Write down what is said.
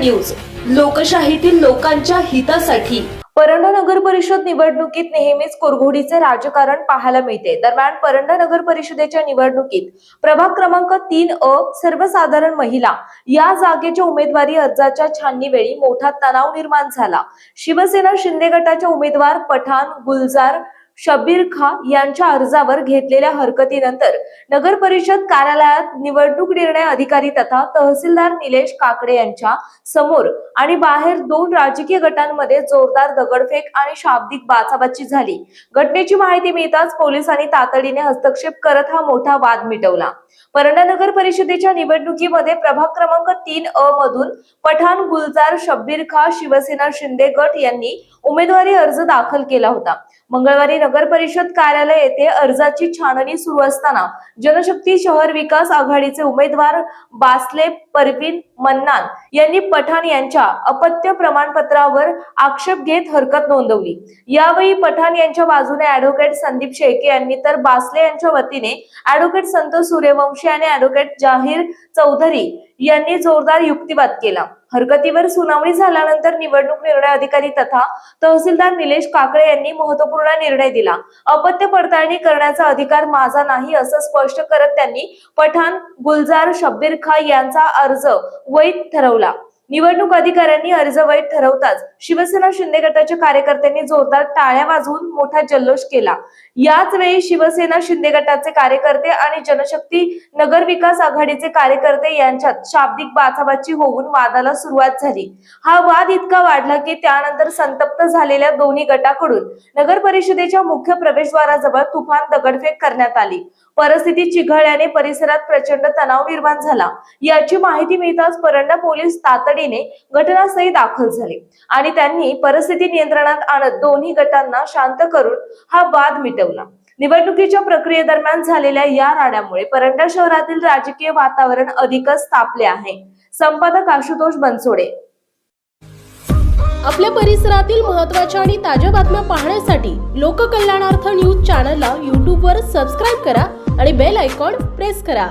News लोकशाहीतील लोकांच्या हितासाठी. परंडा नगर परिषद निवडणुकीत नेहमीच कुरघोडीचे राजकारण पाहायला मिळते. दरम्यान परंडा नगर परिषदेच्या निवडणुकीत प्रभाग क्रमांक तीन अ सर्वसाधारण महिला या जागेच्या उमेदवारी अर्जाच्या छाननीवेळी मोठा तणाव निर्माण झाला. शिवसेना शिंदे गटाच्या उमेदवार पठाण गुलजार शब्बीर खा यांच्या अर्जावर घेतलेल्या हरकतीनंतर नगर परिषद कार्यालयात निवडणूक निर्णय अधिकारी तथा तहसीलदार निलेश काकडे यांच्या समोर आणि बाहेर दोन राजकीय गटांमध्ये जोरदार दगडफेक आणि शाब्दिक बाचाबाची झाली. घटनेची माहिती मिळताच पोलिसांनी तातडीने हस्तक्षेप करत हा मोठा वाद मिटवला. परंडा नगर परिषदेच्या निवडणुकीमध्ये प्रभाग क्रमांक तीन अ मधून पठाण गुलजार शब्बीर खा शिवसेना शिंदे गट यांनी उमेदवारी अर्ज दाखल केला होता. मंगळवारी नगर परिषद कार्यालय येथे अर्जाची छाननी सुरू असताना जनशक्ती शहर विकास आघाडीचे उमेदवार बासले परवीन मन्नान यांनी पठाण यांच्या अपत्य प्रमाणपत्रावर आक्षेप घेत हरकत नोंदवली. यावेळी पठाण यांच्या बाजूने ऍडव्होकेट संदीप शेळके यांनी तर बासले यांच्या वतीने ऍडव्होकेट संतोष सूर्यवंशी आणि ऍडव्होकेट जाहीर चौधरी यांनी जोरदार युक्तिवाद केला. हरकतीवर सुनावणी झाल्यानंतर निवडणूक निर्णय अधिकारी तथा तहसीलदार निलेश काकडे यांनी महत्त्वपूर्ण निर्णय दिला. अपत्य पडताळणी करण्याचा अधिकार माझा नाही असं स्पष्ट करत त्यांनी पठाण गुलजार शब्बीर खा यांचा अर्ज वैध ठरवला. निवडणूक अधिकाऱ्यांनी अर्ज वैध ठरवताच शिवसेना शिंदे गटाच्या कार्यकर्त्यांनी जोरदार टाळ्या वाजवून मोठा जल्लोष केला. याच वेळी शिवसेना शिंदे गटाचे कार्यकर्ते आणि जनशक्ती नगर विकास आघाडीचे कार्यकर्ते यांच्यात शाब्दिक बाचाबाची होऊन वादाला सुरुवात झाली. हा वाद इतका वाढला की त्यानंतर संतप्त झालेल्या दोन्ही गटाकडून नगर परिषदेच्या मुख्य प्रवेशद्वाराजवळ तुफान दगडफेक करण्यात आली. परिस्थिती चिघळल्याने परिसरात प्रचंड तणाव निर्माण झाला. याची माहिती मिळताच परंडा पोलीस तातडी तातडीने घटनास्थळी दाखल झाले. आणि त्यांनी परिस्थिती नियंत्रणात आणत दोन्ही गटांना शांत करून हा वाद मिटवला. निवडणुकीच्या प्रक्रियेदरम्यान झालेल्या या राड्यामुळे परंडा शहरातील राजकीय वातावरण अधिकच तापले आहे. संपादक आशुतोष बनसोडे. आपल्या परिसरातील महत्त्वाच्या आणि ताज्या बातम्या पाहण्यासाठी लोककल्याणार्थ न्यूज चॅनलला यूट्यूबवर सबस्क्राईब करा आणि बेल आयकॉन प्रेस करा.